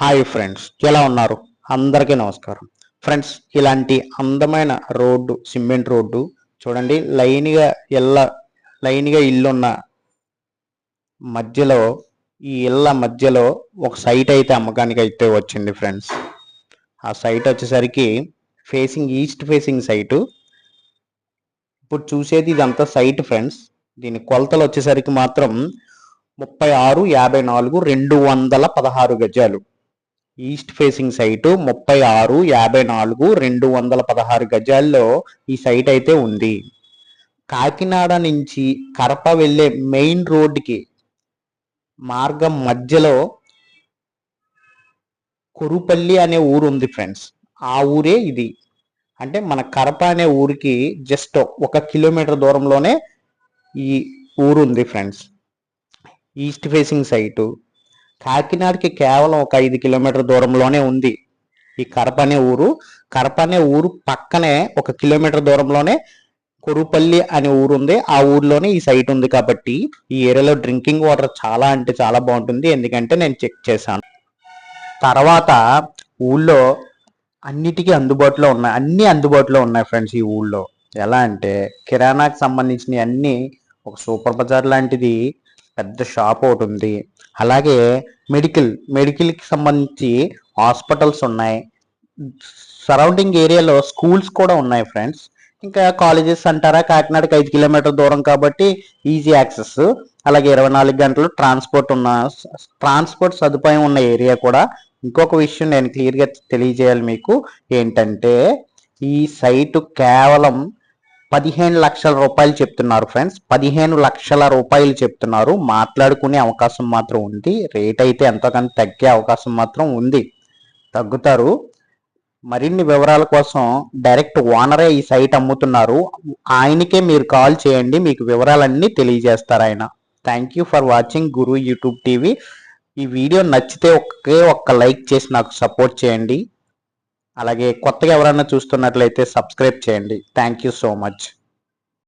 Hi friends ఎలా ఉన్నారు? అందరికీ నమస్కారం. ఫ్రెండ్స్ ఇలాంటి అందమైన రోడ్డు సిమెంట్ రోడ్డు చూడండి లైన్గా ఎల్ల లైన్గా ఇల్లున్న మధ్యలో ఈ ఇళ్ళ మధ్యలో ఒక సైట్ అయితే అమ్మకానికి అయితే వచ్చింది ఫ్రెండ్స్. ఆ సైట్ వచ్చేసరికి ఫేసింగ్ ఈస్ట్ ఫేసింగ్ సైటు. ఇప్పుడు చూసేది ఇదంతా సైట్ ఫ్రెండ్స్. దీని కొలతలు వచ్చేసరికి మాత్రం ముప్పై ఆరు యాభై నాలుగు రెండు వందల పదహారు గజాలు. ఈస్ట్ ఫేసింగ్ సైటు ముప్పై ఆరు యాభై నాలుగు రెండు వందల పదహారు గజాల్లో ఈ సైట్ అయితే ఉంది. కాకినాడ నుంచి కరప వెళ్ళే మెయిన్ రోడ్డుకి మార్గం మధ్యలో కురుపల్లి అనే ఊరు ఉంది ఫ్రెండ్స్. ఆ ఊరే ఇది. అంటే మన కరప అనే ఊరికి జస్ట్ ఒక కిలోమీటర్ దూరంలోనే ఈ ఊరు ఉంది ఫ్రెండ్స్. ఈస్ట్ ఫేసింగ్ సైటు కాకినాడకి కేవలం ఒక ఐదు కిలోమీటర్ దూరంలోనే ఉంది. ఈ కరప అనే ఊరు. కరప అనే ఊరు పక్కనే ఒక కిలోమీటర్ దూరంలోనే కొరుపల్లి అనే ఊరు ఉంది. ఆ ఊర్లోనే ఈ సైట్ ఉంది కాబట్టి ఈ ఏరియాలో డ్రింకింగ్ వాటర్ చాలా అంటే చాలా బాగుంటుంది. ఎందుకంటే నేను చెక్ చేశాను. తర్వాత ఊళ్ళో అన్నిటికీ అందుబాటులో ఉన్నాయి. అన్ని అందుబాటులో ఉన్నాయి ఫ్రెండ్స్ ఈ ఊళ్ళో. ఎలా అంటే కిరాణాకి సంబంధించిన అన్ని ఒక సూపర్ బజార్ లాంటిది పెద్ద షాప్ ఒకటి ఉంది. అలాగే మెడికల్ మెడికల్కి సంబంధించి హాస్పిటల్స్ ఉన్నాయి. సరౌండింగ్ ఏరియాలో స్కూల్స్ కూడా ఉన్నాయి ఫ్రెండ్స్ ఇంకా కాలేజెస్ అంటారా? కాకినాడకి ఐదు కిలోమీటర్ దూరం కాబట్టి ఈజీ యాక్సెస్ అలాగే ఇరవై నాలుగు గంటలు ట్రాన్స్పోర్ట్ ఉన్న ట్రాన్స్పోర్ట్ సదుపాయం ఉన్న ఏరియా కూడా. ఇంకొక విషయం నేను క్లియర్గా తెలియజేయాలి మీకు. ఏంటంటే ఈ సైటు కేవలం పదిహేను లక్షల రూపాయలు చెప్తున్నారు ఫ్రెండ్స్ పదిహేను లక్షల రూపాయలు చెప్తున్నారు. మాట్లాడుకునే అవకాశం మాత్రం ఉంది. రేట్ అయితే ఎంతకంత తగ్గే అవకాశం మాత్రం ఉంది. తగ్గుతారు. మరిన్ని వివరాల కోసం డైరెక్ట్ ఓనరే ఈ సైట్ అమ్ముతున్నారు. ఆయనకే మీరు కాల్ చేయండి. మీకు వివరాలన్నీ తెలియజేస్తారు ఆయన. Thank you for watching Guru YouTube TV ఈ వీడియో నచ్చితే ఒకే ఒక్క లైక్ చేసి నాకు సపోర్ట్ చేయండి. అలాగే కొత్తగా ఎవరైనా చూస్తున్నట్లయితే సబ్స్క్రైబ్ చేయండి. Thank you so much